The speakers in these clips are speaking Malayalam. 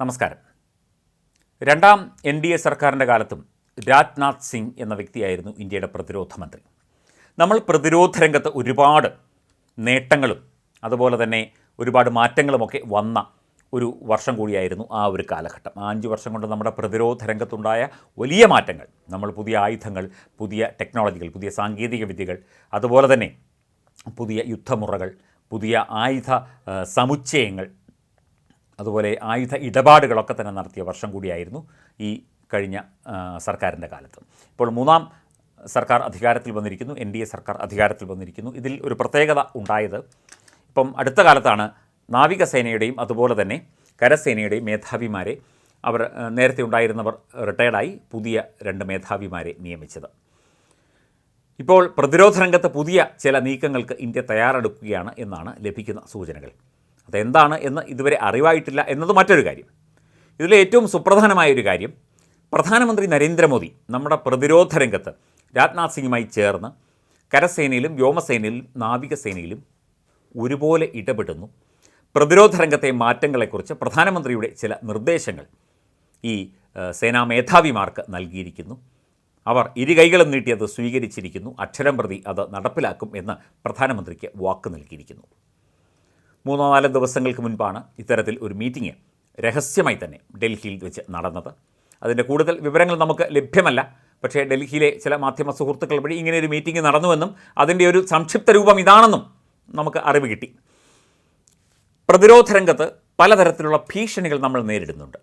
നമസ്കാരം. രണ്ടാം എൻ ഡി എ സർക്കാരിന്റെ കാലത്തും രാജ്നാഥ് സിംഗ് എന്ന വ്യക്തിയായിരുന്നു ഇന്ത്യയുടെ പ്രതിരോധ മന്ത്രി. നമ്മൾ പ്രതിരോധ രംഗത്ത് ഒരുപാട് നേട്ടങ്ങളും അതുപോലെ തന്നെ ഒരുപാട് മാറ്റങ്ങളുമൊക്കെ വന്ന ഒരു വർഷം കൂടിയായിരുന്നു ആ ഒരു കാലഘട്ടം. ആ അഞ്ച് വർഷം കൊണ്ട് നമ്മുടെ പ്രതിരോധ രംഗത്തുണ്ടായ വലിയ മാറ്റങ്ങൾ നമ്മൾ പുതിയ ആയുധങ്ങൾ പുതിയ ടെക്നോളജികൾ പുതിയ സാങ്കേതിക വിദ്യകൾ അതുപോലെ തന്നെ പുതിയ യുദ്ധമുറകൾ പുതിയ ആയുധ സമുച്ചയങ്ങൾ അതുപോലെ ആയുധ ഇടപാടുകളൊക്കെ തന്നെ നടത്തിയ വർഷം കൂടിയായിരുന്നു ഈ കഴിഞ്ഞ സർക്കാരിന്റെ കാലത്ത്. ഇപ്പോൾ മൂന്നാം സർക്കാർ അധികാരത്തിൽ വന്നിരിക്കുന്നു എൻ ഡി എ സർക്കാർ അധികാരത്തിൽ വന്നിരിക്കുന്നു. ഇതിൽ ഒരു പ്രത്യേകത ഉണ്ടായത് ഇപ്പം അടുത്ത കാലത്താണ് നാവികസേനയുടെയും അതുപോലെ തന്നെ കരസേനയുടെയും മേധാവിമാരെ അവർ നേരത്തെ ഉണ്ടായിരുന്നവർ റിട്ടയർഡായി പുതിയ രണ്ട് മേധാവിമാരെ നിയമിച്ചത്. ഇപ്പോൾ പ്രതിരോധ രംഗത്ത് പുതിയ ചില നീക്കങ്ങൾക്ക് ഇന്ത്യ തയ്യാറെടുക്കുകയാണ് എന്നാണ് ലഭിക്കുന്ന സൂചനകൾ. അതെന്താണ് എന്ന് ഇതുവരെ അറിവായിട്ടില്ല എന്നത് മറ്റൊരു കാര്യം. ഇതിലെ ഏറ്റവും സുപ്രധാനമായ ഒരു കാര്യം പ്രധാനമന്ത്രി നരേന്ദ്രമോദി നമ്മുടെ പ്രതിരോധ രംഗത്ത് രാജ്നാഥ് സിംഗുമായി ചേർന്ന് കരസേനയിലും വ്യോമസേനയിലും നാവികസേനയിലും ഒരുപോലെ ഇടപെടുന്നു. പ്രതിരോധ രംഗത്തെ മാറ്റങ്ങളെക്കുറിച്ച് പ്രധാനമന്ത്രിയുടെ ചില നിർദ്ദേശങ്ങൾ ഈ സേനാ മേധാവിമാർക്ക് നൽകിയിരിക്കുന്നു. അവർ ഇരു കൈകളും നീട്ടി അത് സ്വീകരിച്ചിരിക്കുന്നു. അക്ഷരം പ്രതി അത് നടപ്പിലാക്കും എന്ന് പ്രധാനമന്ത്രിക്ക് വാക്ക് നൽകിയിരിക്കുന്നു. മൂന്നോ നാലോ ദിവസങ്ങൾക്ക് മുൻപാണ് ഇത്തരത്തിൽ ഒരു മീറ്റിംഗ് രഹസ്യമായി തന്നെ ഡൽഹിയിൽ വെച്ച് നടന്നത്. അതിന്റെ കൂടുതൽ വിവരങ്ങൾ നമുക്ക് ലഭ്യമല്ല. പക്ഷേ ഡൽഹിയിലെ ചില മാധ്യമ സുഹൃത്തുക്കൾ വഴി ഇങ്ങനെ ഒരു മീറ്റിംഗ് നടന്നുവെന്നും അതിന്റെ ഒരു സംക്ഷിപ്ത രൂപം ഇതാണെന്നും നമുക്ക് അറിവ് കിട്ടി. പ്രതിരോധ രംഗത്ത് പലതരത്തിലുള്ള ഭീഷണികൾ നമ്മൾ നേരിടുന്നുണ്ട്.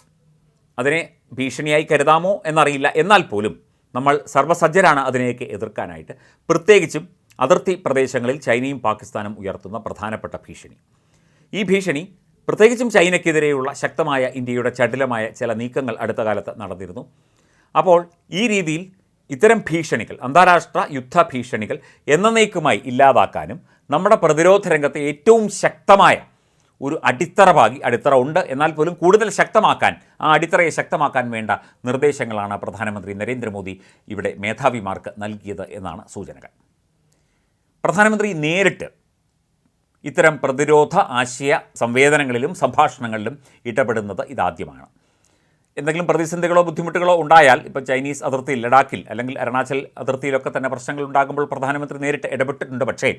അതിനെ ഭീഷണിയായി കരുതാമോ എന്നറിയില്ല. എന്നാൽ പോലും നമ്മൾ സർവസജ്ജരാണ് അതിനെയൊക്കെ എതിർക്കാനായിട്ട്. പ്രത്യേകിച്ചും അതിർത്തി പ്രദേശങ്ങളിൽ ചൈനയും പാകിസ്ഥാനും ഉയർത്തുന്ന പ്രധാനപ്പെട്ട ഭീഷണി. ഈ ഭീഷണി പ്രത്യേകിച്ചും ചൈനയ്ക്കെതിരെയുള്ള ശക്തമായ ഇന്ത്യയുടെ ചടുലമായ ചില നീക്കങ്ങൾ അടുത്ത കാലത്ത് നടന്നിരുന്നു. അപ്പോൾ ഈ രീതിയിൽ ഇത്തരം ഭീഷണികൾ അന്താരാഷ്ട്ര യുദ്ധ ഭീഷണികൾ എന്നേക്കുമായി ഇല്ലാതാക്കാനും നമ്മുടെ പ്രതിരോധ രംഗത്തെ ഏറ്റവും ശക്തമായ ഒരു അടിത്തറ ഭാഗി അടിത്തറ ഉണ്ട്. എന്നാൽ പോലും കൂടുതൽ ശക്തമാക്കാൻ ആ അടിത്തറയെ ശക്തമാക്കാൻ വേണ്ട നിർദ്ദേശങ്ങളാണ് പ്രധാനമന്ത്രി നരേന്ദ്രമോദി ഇവിടെ മേധാവിമാർക്ക് നൽകിയത് എന്നാണ് സൂചനകൾ. പ്രധാനമന്ത്രി നേരിട്ട് ഇത്തരം പ്രതിരോധ ആശയ സംവേദനങ്ങളിലും സംഭാഷണങ്ങളിലും ഇടപെടുന്നത് ഇതാദ്യമാണ്. എന്തെങ്കിലും പ്രതിസന്ധികളോ ബുദ്ധിമുട്ടുകളോ ഉണ്ടായാൽ ഇപ്പോൾ ചൈനീസ് അതിർത്തിയിൽ ലഡാക്കിൽ അല്ലെങ്കിൽ അരുണാചൽ അതിർത്തിയിലൊക്കെ തന്നെ പ്രശ്നങ്ങൾ ഉണ്ടാകുമ്പോൾ പ്രധാനമന്ത്രി നേരിട്ട് ഇടപെട്ടിട്ടുണ്ട്. പക്ഷേ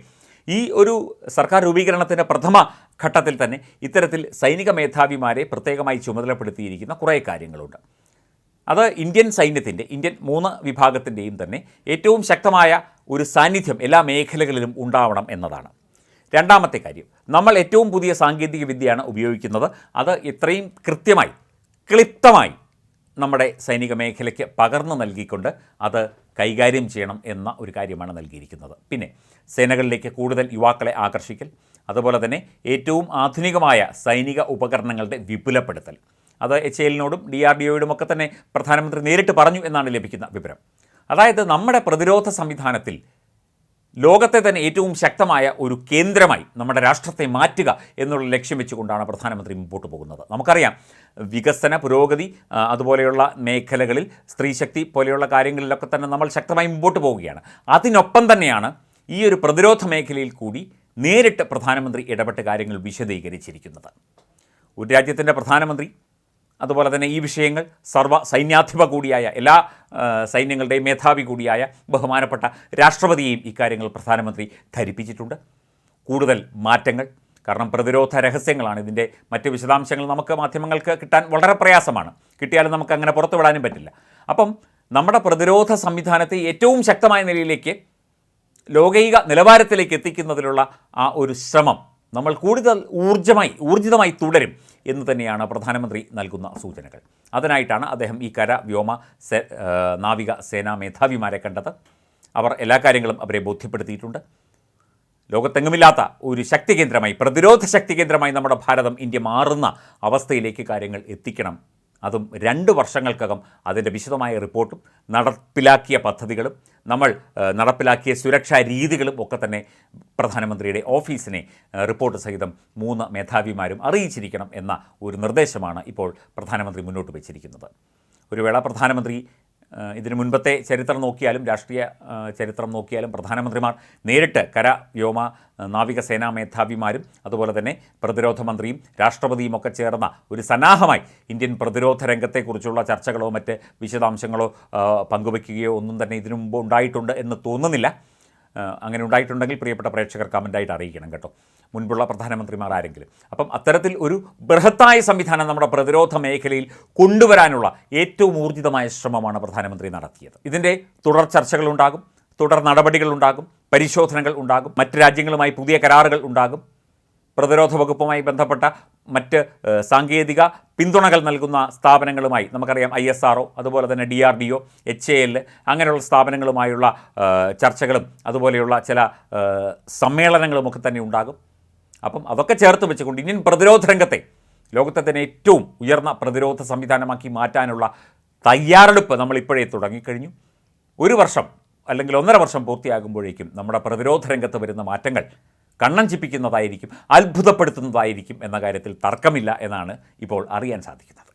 ഈ ഒരു സർക്കാർ രൂപീകരണത്തിന്റെ പ്രഥമ ഘട്ടത്തിൽ തന്നെ ഇത്തരത്തിൽ സൈനിക മേധാവിമാരെ പ്രത്യേകമായി ചുമതലപ്പെടുത്തിയിരിക്കുന്ന കുറേ കാര്യങ്ങളുണ്ട്. അത് ഇന്ത്യൻ സൈന്യത്തിന്റെ ഇന്ത്യൻ മൂന്ന് വിഭാഗത്തിന്റെയും തന്നെ ഏറ്റവും ശക്തമായ ഒരു സാന്നിധ്യം എല്ലാ മേഖലകളിലും ഉണ്ടാവണം എന്നതാണ്. രണ്ടാമത്തെ കാര്യം നമ്മൾ ഏറ്റവും പുതിയ സാങ്കേതിക വിദ്യയാണ് ഉപയോഗിക്കുന്നത്. അത് ഇത്രയും കൃത്യമായി ക്ലിപ്തമായി നമ്മുടെ സൈനിക മേഖലയ്ക്ക് പകർന്നു നൽകിക്കൊണ്ട് അത് കൈകാര്യം ചെയ്യണം എന്ന ഒരു കാര്യമാണ് നൽകിയിരിക്കുന്നത്. പിന്നെ സേനകളിലേക്ക് കൂടുതൽ യുവാക്കളെ ആകർഷിക്കൽ അതുപോലെ തന്നെ ഏറ്റവും ആധുനികമായ സൈനിക ഉപകരണങ്ങളുടെ വിപുലപ്പെടുത്തൽ. അത് എച്ച് എല്ലിനോടും ഡി ആർ ഡി ഒയോടും ഒക്കെ തന്നെ പ്രധാനമന്ത്രി നേരിട്ട് പറഞ്ഞു എന്നാണ് ലഭിക്കുന്ന വിവരം. അതായത് നമ്മുടെ പ്രതിരോധ സംവിധാനത്തിൽ ലോകത്തെ തന്നെ ഏറ്റവും ശക്തമായ ഒരു കേന്ദ്രമായി നമ്മുടെ രാഷ്ട്രത്തെ മാറ്റുക എന്നുള്ള ലക്ഷ്യം വെച്ചുകൊണ്ടാണ് പ്രധാനമന്ത്രി മുമ്പോട്ട് പോകുന്നത്. നമുക്കറിയാം വികസന പുരോഗതി അതുപോലെയുള്ള മേഖലകളിൽ സ്ത്രീശക്തി പോലെയുള്ള കാര്യങ്ങളിലൊക്കെ തന്നെ നമ്മൾ ശക്തമായി മുമ്പോട്ട് പോവുകയാണ്. അതിനൊപ്പം തന്നെയാണ് ഈ ഒരു പ്രതിരോധ മേഖലയിൽ കൂടി നേരിട്ട് പ്രധാനമന്ത്രി ഇടപെട്ട് കാര്യങ്ങൾ വിശദീകരിച്ചിരിക്കുന്നത്. ഒരു രാജ്യത്തിന്റെ പ്രധാനമന്ത്രി അതുപോലെ തന്നെ ഈ വിഷയങ്ങൾ സർവ സൈന്യാധിപ കൂടിയായ എല്ലാ സൈന്യങ്ങളുടെയും മേധാവി കൂടിയായ ബഹുമാനപ്പെട്ട രാഷ്ട്രപതിയെയും ഇക്കാര്യങ്ങൾ പ്രധാനമന്ത്രി ധരിപ്പിച്ചിട്ടുണ്ട്. കൂടുതൽ മാറ്റങ്ങൾ കാരണം പ്രതിരോധ രഹസ്യങ്ങളാണ് ഇതിന്റെ മറ്റ് വിശദാംശങ്ങൾ നമുക്ക് മാധ്യമങ്ങൾക്ക് കിട്ടാൻ വളരെ പ്രയാസമാണ്. കിട്ടിയാലും നമുക്ക് അങ്ങനെ പുറത്തു വിടാനും പറ്റില്ല. അപ്പം നമ്മുടെ പ്രതിരോധ സംവിധാനത്തെ ഏറ്റവും ശക്തമായ നിലയിലേക്ക് ലോകൈക നിലവാരത്തിലേക്ക് എത്തിക്കുന്നതിലുള്ള ആ ഒരു ശ്രമം നമ്മൾ കൂടുതൽ ഊർജമായി ഊർജിതമായി തുടരും എന്ന് തന്നെയാണ് പ്രധാനമന്ത്രി നൽകുന്ന സൂചനകൾ. അതിനായിട്ടാണ് അദ്ദേഹം ഈ കര വ്യോമ സേ നാവിക സേനാ മേധാവിമാരെ കണ്ടത്. അവർ എല്ലാ കാര്യങ്ങളും അവരെ ബോധ്യപ്പെടുത്തിയിട്ടുണ്ട്. ലോകത്തെങ്ങുമില്ലാത്ത ഒരു ശക്തി കേന്ദ്രമായി പ്രതിരോധ ശക്തി കേന്ദ്രമായി നമ്മുടെ ഭാരതം ഇന്ത്യ മാറുന്ന അവസ്ഥയിലേക്ക് കാര്യങ്ങൾ എത്തിക്കണം അതും രണ്ട് വർഷങ്ങൾക്കകം അതിന്റെ വിശദമായ റിപ്പോർട്ടും നടപ്പിലാക്കിയ പദ്ധതികളും നമ്മൾ നടപ്പിലാക്കിയ സുരക്ഷാ രീതികളും ഒക്കെ തന്നെ പ്രധാനമന്ത്രിയുടെ ഓഫീസിനെ റിപ്പോർട്ട് സഹിതം മൂന്ന് മേധാവിമാരും അറിയിച്ചിരിക്കണം എന്ന ഒരു നിർദ്ദേശമാണ് ഇപ്പോൾ പ്രധാനമന്ത്രി മുന്നോട്ട് വച്ചിരിക്കുന്നത്. ഒരു വേള പ്രധാനമന്ത്രി ഇതിനു മുൻപത്തെ ചരിത്രം നോക്കിയാലും രാഷ്ട്രീയ ചരിത്രം നോക്കിയാലും പ്രധാനമന്ത്രിമാർ നേരിട്ട് കര വ്യോമ നാവികസേനാ മേധാവിമാരും അതുപോലെ തന്നെ പ്രതിരോധ മന്ത്രിയും രാഷ്ട്രപതിയും ഒക്കെ ചേർന്ന ഒരു സന്നാഹമായി ഇന്ത്യൻ പ്രതിരോധ രംഗത്തെക്കുറിച്ചുള്ള ചർച്ചകളോ മറ്റ് വിശദാംശങ്ങളോ പങ്കുവയ്ക്കുകയോ ഒന്നും തന്നെ ഇതിനു മുമ്പ് ഉണ്ടായിട്ടുണ്ട് എന്ന് തോന്നുന്നില്ല. അങ്ങനെ ഉണ്ടായിട്ടുണ്ടെങ്കിൽ പ്രിയപ്പെട്ട പ്രേക്ഷകർ കമന്റായിട്ട് അറിയിക്കണം കേട്ടോ. മുൻപുള്ള പ്രധാനമന്ത്രിമാർ ആരെങ്കിലും. അപ്പം അത്തരത്തിൽ ഒരു ബൃഹത്തായ സംവിധാനം നമ്മുടെ പ്രതിരോധ മേഖലയിൽ കൊണ്ടുവരാനുള്ള ഏറ്റവും ഊർജിതമായ ശ്രമമാണ് പ്രധാനമന്ത്രി നടത്തിയത്. ഇതിന്റെ തുടർ ചർച്ചകളുണ്ടാകും തുടർ നടപടികളുണ്ടാകും പരിശോധനകൾ ഉണ്ടാകും മറ്റ് രാജ്യങ്ങളുമായി പുതിയ കരാറുകൾ ഉണ്ടാകും. പ്രതിരോധ വകുപ്പുമായി ബന്ധപ്പെട്ട മറ്റ് സാങ്കേതിക പിന്തുണകൾ നൽകുന്ന സ്ഥാപനങ്ങളുമായി നമുക്കറിയാം ഐ എസ് ആർ അതുപോലെ തന്നെ D R D O H A L അങ്ങനെയുള്ള സ്ഥാപനങ്ങളുമായുള്ള ചർച്ചകളും അതുപോലെയുള്ള ചില സമ്മേളനങ്ങളുമൊക്കെ തന്നെ ഉണ്ടാകും. അപ്പം അതൊക്കെ ചേർത്ത് വെച്ചുകൊണ്ട് ഇന്ത്യൻ പ്രതിരോധ രംഗത്തെ ലോകത്തെ തന്നെ ഏറ്റവും ഉയർന്ന പ്രതിരോധ സംവിധാനമാക്കി മാറ്റാനുള്ള തയ്യാറെടുപ്പ് നമ്മൾ ഇപ്പോഴേ തുടങ്ങിക്കഴിഞ്ഞു. ഒരു വർഷം അല്ലെങ്കിൽ ഒന്നര വർഷം പൂർത്തിയാകുമ്പോഴേക്കും നമ്മുടെ പ്രതിരോധ രംഗത്ത് വരുന്ന മാറ്റങ്ങൾ കണ്ണഞ്ചിപ്പിക്കുന്നതായിരിക്കും അത്ഭുതപ്പെടുത്തുന്നതായിരിക്കും എന്ന കാര്യത്തിൽ തർക്കമില്ല എന്നാണ് ഇപ്പോൾ അറിയാൻ സാധിക്കുന്നത്.